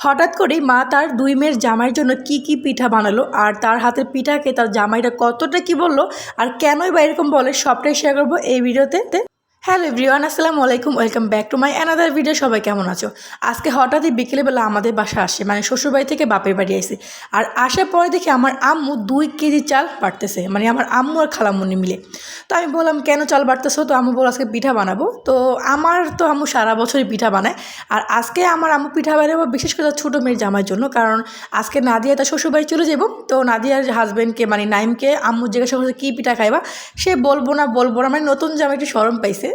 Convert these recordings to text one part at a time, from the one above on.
হঠাৎ করেই মা তার দুই মেয়ের জামাইয়ের জন্য কি কি পিঠা বানালো আর তার হাতের পিঠাকে তার জামাইটা কতটা কি বলল আর কেনই বা এরকম বলে সবটাই শেয়ার করব এই ভিডিওতে। হ্যালো এভরিওয়ান, আসসালামু আলাইকুম, welcome back to my another video, সবাই কেমন আছো? আজকে হঠাৎই বিকেলবেলা আমাদের বাসা আসে মানে শ্বশুরবাড়ি থেকে বাপের বাড়ি আসে আর আসার পরে দেখি আমার আম্মু দুই কেজি চাল বাড়তেছে মানে আমার আম্মু আর খালাম্মুনি মিলে। তো আমি বললাম, কেন চাল বাড়তেছো? তো আম্মু বল আজকে পিঠা বানাবো। তো আমার তো আম্মু সারা বছরই পিঠা বানায়। আর আজকে আমার আম্মু পিঠা বানাবো বিশেষ করে ছোটো মেয়ের জামার জন্য, কারণ আজকে নাদিয়া তার শ্বশুরবাড়ি চলে যাব। তো নাদিয়ার হাজব্যান্ডকে মানে নাইমকে আম্মু জিজ্ঞাসা করছে, কী পিঠা খাইবা? সে বলব না বলব না মানে নতুন জামা একটু সরম পাইছে।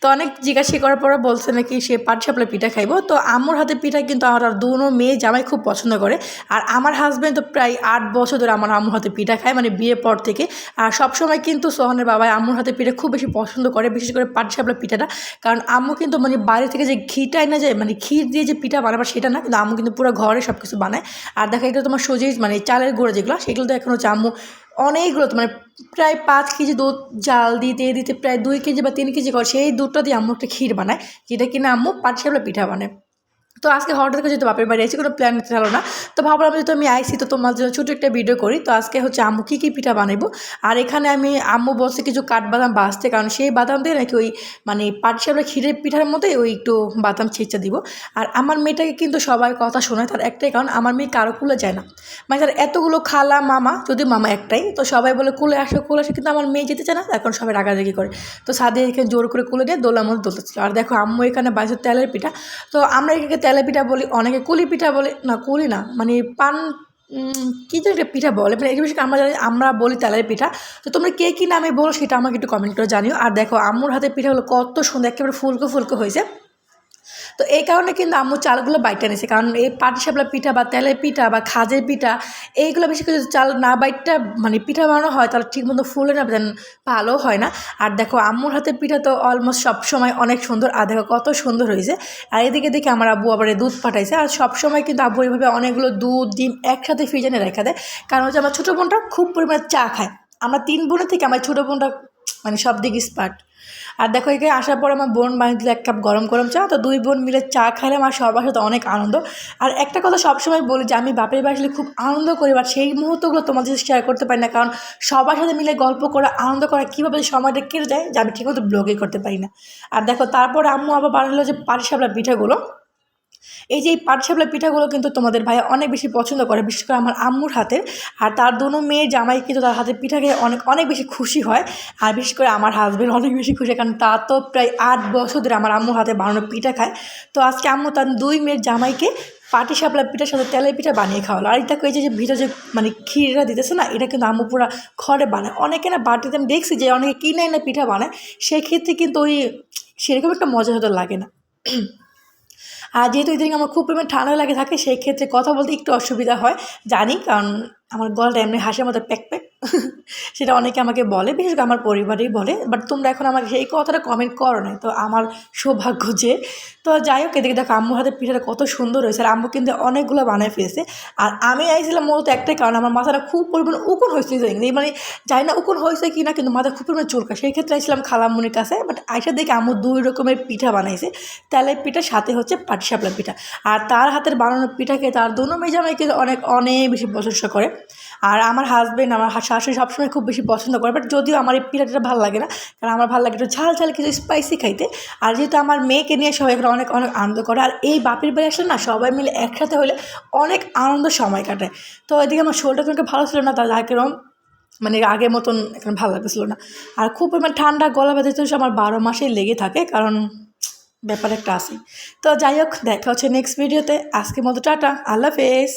তো অনেক জিজ্ঞাসা করার পরে বলছে নাকি সে পাট সাপলা পিঠা খাইবো। তো আম্মুর হাতে পিঠা কিন্তু আমার আর দুনো মেয়ে জামাই খুব পছন্দ করে। আর আমার হাজব্যান্ড তো প্রায় আট বছর ধরে আমার আম্মুর হাতে পিঠা খায় মানে বিয়ের পর থেকে। আর সবসময় কিন্তু সোহানের বাবা আম্মুর হাতে পিঠা খুব বেশি পছন্দ করে, বিশেষ করে পাট সাপলা পিঠাটা। কারণ আম্মু কিন্তু মানে বাইরে থেকে যে ঘিটা এনে যায় মানে ক্ষীর দিয়ে যে পিঠা বানাবার সেটা না, কিন্তু আম্মু কিন্তু পুরো ঘরে সব কিছু বানায়। আর দেখা গেলো তোমার সোজি মানে চালের গুঁড়ো যেগুলো, সেগুলো তো এখন হচ্ছে আম্মু অনেকগুলো তো মানে প্রায় পাঁচ কেজি দুধ জাল দিতে দিতে প্রায় দুই কেজি বা তিন কেজি করে, সেই দুধটা দিয়ে আম্মু একটা ক্ষীর বানায়, যেটা কিনা আম্মু পাটসাপলা পিঠা বানায়। তো আজকে হঠাৎ করে যেহেতু বাপের বাড়ি আইসি কোনো প্ল্যান ছিল না। তো ভাবলাম যেহেতু আমি আইসি তো তোমার জন্য ছোটো একটা ভিডিও করি। তো আজকে হচ্ছে আম্মু কী কী পিঠা বানাবো আর এখানে আমি আম্মু বলছে কিছু কাঠবাদাম বাঁচতে কারণ সেই বাদাম দিয়ে নাকি ওই মানে পাটসাপলা ক্ষীরের পিঠার মতোই ওই একটু বাদাম ছেঁচা দিব। আর আমার মেয়েটাকে কিন্তু সবাই কথা শোনায়, তার একটাই কারণ আমার মেয়ে কারও কুলে যায় না। মানে তার এতগুলো খালা মামা যদি মামা একটাই, তো সবাই বলে কুলে আসো কুলে আসো, কিন্তু আমার মেয়ে যেতে চায় না এখন সবাই রাগারাগি করে। তো সাদে এখানে জোর করে কুলে নিয়ে দোলার মধ্যে দোলতেছিল আর দেখো আম্মু এখানে বাইশে তেলের পিঠা। তো আমরা এখানে তেলের পিঠা বলি, অনেকে কুলি পিঠা বলে, না কুলি না মানে পান কী যেন একটা পিঠা বলে মানে এই বিষয়ে আমরা জানি, আমরা বলি তেলের পিঠা তো তোমরা কে কী নামে বলো সেটা আমাকে একটু কমেন্ট করে জানিও। আর দেখো, আম্মুর হাতে পিঠাগুলো কত সুন্দর, একেবারে ফুলকো ফুলকো হয়েছে। তো এই কারণে কিন্তু আম্মু চালগুলো বাইটটা নিয়েছে কারণ এই পাটিসাপলা পিঠা বা তেলের পিঠা বা খাজের পিঠা, এইগুলো বেশি করে চাল না বাইটটা মানে পিঠা বানানো হয়, তাহলে ঠিক মতো ফুলে না দেন ভালো হয় না। আর দেখো, আম্মুর হাতের পিঠা তো অলমোস্ট সব সময় অনেক সুন্দর, আর দেখো কত সুন্দর হয়েছে। আর এদিকে দেখে আমার আব্বু আবার দুধ পাঠাইছে, আর সব সময় কিন্তু আব্বু এইভাবে অনেকগুলো দুধ, ডিম একসাথে ফ্রিজে রেখে দেয়। কারণ হচ্ছে আমার ছোটো বোনটা খুব পরিমাণে চা খায়। আমরা তিন বোনের থেকে আমার ছোটো বোনটা মানে সব দিক স্পার্ট আর দেখো, এখানে আসার পর আমার বোন বানিয়ে দিল এক কাপ গরম গরম চা। তো দুই বোন মিলে চা খাইলাম আর সবার সাথে অনেক আনন্দ। আর একটা কথা সবসময় বলি যে, আমি বাপের বাড়ি আসলে খুব আনন্দ করি বাট সেই মুহূর্তগুলো তোমাদের সাথে শেয়ার করতে পারি না। কারণ সবার সাথে মিলে গল্প করা, আনন্দ করা, কীভাবে সময়টা কেটে যায়, যে আমি ঠিকমতো ব্লগে করতে পারি না। আর দেখো, তারপর আম্মু আবার বানালো যে পাটি পাটিসাপলা পিঠাগুলো। এই যে এই পাটসাপলা পিঠাগুলো কিন্তু তোমাদের ভাই অনেক বেশি পছন্দ করে, বিশেষ করে আমার আম্মুর হাতের। আর তার দুনো মেয়ে জামাই কিন্তু তার হাতের পিঠা খেয়ে অনেক অনেক বেশি খুশি হয়। আর বিশেষ করে আমার হাজব্যান্ড অনেক বেশি খুশি কারণ তা তো প্রায় আট বছর ধরে আমার আম্মুর হাতে বানানো পিঠা খায়। তো আজকে আম্মু তার দুই মেয়ের জামাইকে পাটি সাপলা পিঠার সাথে তেলের পিঠা বানিয়ে খাওয়ালো। আর এটা এই যে ভিতরে যে মানে ক্ষীরটা দিতেছে না, এটা কিন্তু আম্মু পুরো ঘরে বানায়। অনেকে না বাটিতে আমি দেখছি যে অনেকে কিনে এনে পিঠা বানায়, সেক্ষেত্রে কিন্তু ওই, সেরকম একটা মজা হয়তো লাগে না। আর যেহেতু এদিকে আমার খুব পরিমাণ ঠান্ডা লাগে থাকে সেই ক্ষেত্রে কথা বলতে একটু অসুবিধা হয়, জানি, কারণ আমার গলাটা এমনি হাসির মতো প্যাক প্যাক। সেটা অনেকে আমাকে বলে, বিশেষ করে আমার পরিবারেই বলে বাট তোমরা এখন আমাকে সেই কথাটা কমেন্ট করো না তো আমার সৌভাগ্য যে, তো যাই হোক, এদিকে দেখো আম্মুর হাতে পিঠাটা কত সুন্দর হয়েছে, আর আম্মু কিন্তু অনেকগুলো বানায় ফেলেছে। আর আমি আইছিলাম মূলত একটাই কারণ, আমার মাথাটা খুব পরিমাণে উকুন হয়েছে মানে জানি না উকুন হয়েছে কি না কিন্তু মাথা খুব পরিমাণে চুলকা সেই ক্ষেত্রে আইছিলাম খালামুনির কাছে বাট আইসা দেখে আম্মু দুই রকমের পিঠা বানাইছে। তেলের পিঠা, সাথে হচ্ছে পাটিসাপলা পিঠা। আর তার হাতের বানানো পিঠাকে তার দুনো মেজামাই কিন্তু অনেক অনেক বেশি প্রশংসা করে। আর আমার হাজব্যান্ড আমার শাশুড়ি সবসময় খুব বেশি পছন্দ করে বাট যদিও আমার এই পিঠাটা ভালো লাগে না, কারণ আমার ভালো লাগে একটু ঝাল ঝাল কিছু স্পাইসি খাইতে। আর যেহেতু আমার মেয়েকে নিয়ে সবাই এখানে অনেক অনেক আনন্দ করে, আর এই বাপের বাড়ি আসলে না সবাই মিলে একসাথে হলে অনেক আনন্দ সময় কাটায় তো এদিকে আমার শরীরটা তোমাকে ভালো ছিল না, তার কিরম মানে আগের মতন এখানে ভালো লাগতেছিল না। আর খুব পরিমাণ ঠান্ডা গলা ব্যথা তো আমার বারো মাসেই লেগে থাকে, কারণ ব্যাপার একটা আছে। তো যাই হোক, দেখা হচ্ছে নেক্সট ভিডিওতে আজকের মতো টাটা, আল্লাহ হাফেজ।